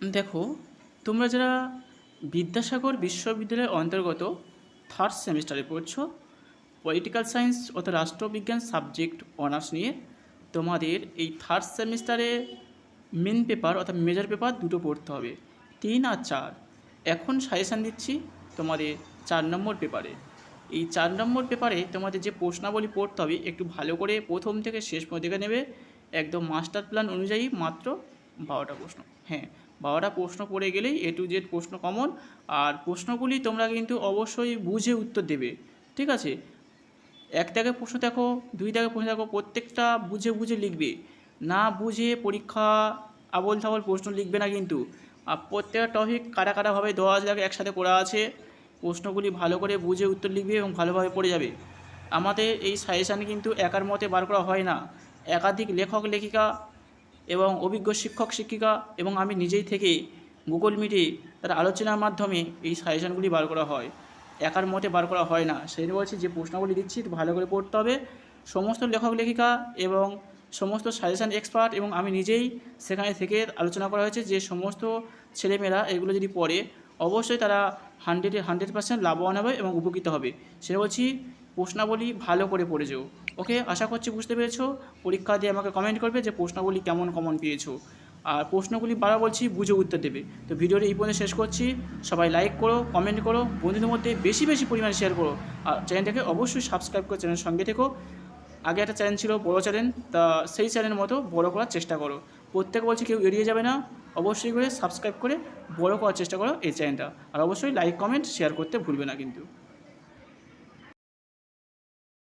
দেখো, তোমরা যারা বিদ্যাসাগর বিশ্ববিদ্যালয়ের অন্তর্গত থার্ড সেমিস্টারে পড়ছো পলিটিক্যাল সায়েন্স অর্থাৎ রাষ্ট্রবিজ্ঞান সাবজেক্ট অনার্স নিয়ে, তোমাদের এই থার্ড সেমিস্টারে মেন পেপার অর্থাৎ মেজর পেপার দুটো পড়তে হবে। তিন আর চার। এখন সাজেশান দিচ্ছি তোমাদের চার নম্বর পেপারে এই চার নম্বর পেপারে তোমাদের যে প্রশ্নাবলী পড়তে হবে, একটু ভালো করে প্রথম থেকে শেষ পর্যন্ত নেবে। একদম মাস্টার প্ল্যান অনুযায়ী মাত্র বারোটা প্রশ্ন। হ্যাঁ বারোটা প্রশ্ন পড়ে গেলেই এ টু জেড প্রশ্ন কমন আর প্রশ্নগুলি তোমরা কিন্তু অবশ্যই বুঝে উত্তর দেবে, ঠিক আছে? এক দাগে প্রশ্ন দেখো, দুই দাগে প্রশ্ন দেখো, প্রত্যেকটা বুঝে বুঝে লিখবে। না বুঝে পরীক্ষা আবল তাবল প্রশ্ন লিখবে না কিন্তু। আর প্রত্যেকটা টপিক কাটা কাটাভাবে দেওয়া আছে একসাথে করা আছে, প্রশ্নগুলি ভালো করে বুঝে উত্তর লিখবে এবং ভালোভাবে পড়ে যাবে। আমাদের এই সাজেশান কিন্তু একার মতে বার করা হয় না। একাধিক লেখক, লেখিকা এবং অভিজ্ঞ শিক্ষক, শিক্ষিকা এবং আমি নিজেই থেকে গুগল মিটে তার আলোচনার মাধ্যমে এই সাজেশানগুলি বার করা হয়। একার মতে বার করা হয় না। সেই বলছি যে প্রশ্নগুলি দিচ্ছি ভালো করে পড়তে হবে। সমস্ত লেখক, লেখিকা এবং সমস্ত সাজেশান এক্সপার্ট এবং আমি নিজেই সেখানে থেকে আলোচনা করা হয়েছে যে সমস্ত ছেলেমেয়েরা এগুলো যদি পড়ে, অবশ্যই তারা হান্ড্রেডে হান্ড্রেড পার্সেন্ট লাভবান হবে এবং উপকৃত হবে। সেটা বলছি প্রশ্নাবলী ভালো করে পড়ে যেও। ওকে? আশা করছি বুঝতে পেরেছ? পরীক্ষা দিয়ে আমাকে কমেন্ট করবে যে প্রশ্নাবলী কেমন কমন পেয়েছ। আর প্রশ্নগুলি বারবার বলছি, বুঝে উত্তর দেবে। তো ভিডিওটা এই পর্যন্ত শেষ করছি। সবাই লাইক করো কমেন্ট করো, বন্ধুদের মধ্যে বেশি বেশি পরিমাণে শেয়ার করো। আর চ্যানেলটাকে অবশ্যই সাবস্ক্রাইব করে চ্যানেলের সঙ্গে থেকো। আগে একটা চ্যানেল ছিল, বড়ো চ্যানেল তা সেই চ্যানেলের মতো বড় করার চেষ্টা করো। প্রত্যেকে বলছি কেউ এড়িয়ে যাবে না। অবশ্যই করে সাবস্ক্রাইব করে বড় করার চেষ্টা করো এই চ্যানেলটা আর অবশ্যই লাইক কমেন্ট শেয়ার করতে ভুলবে না কিন্তু।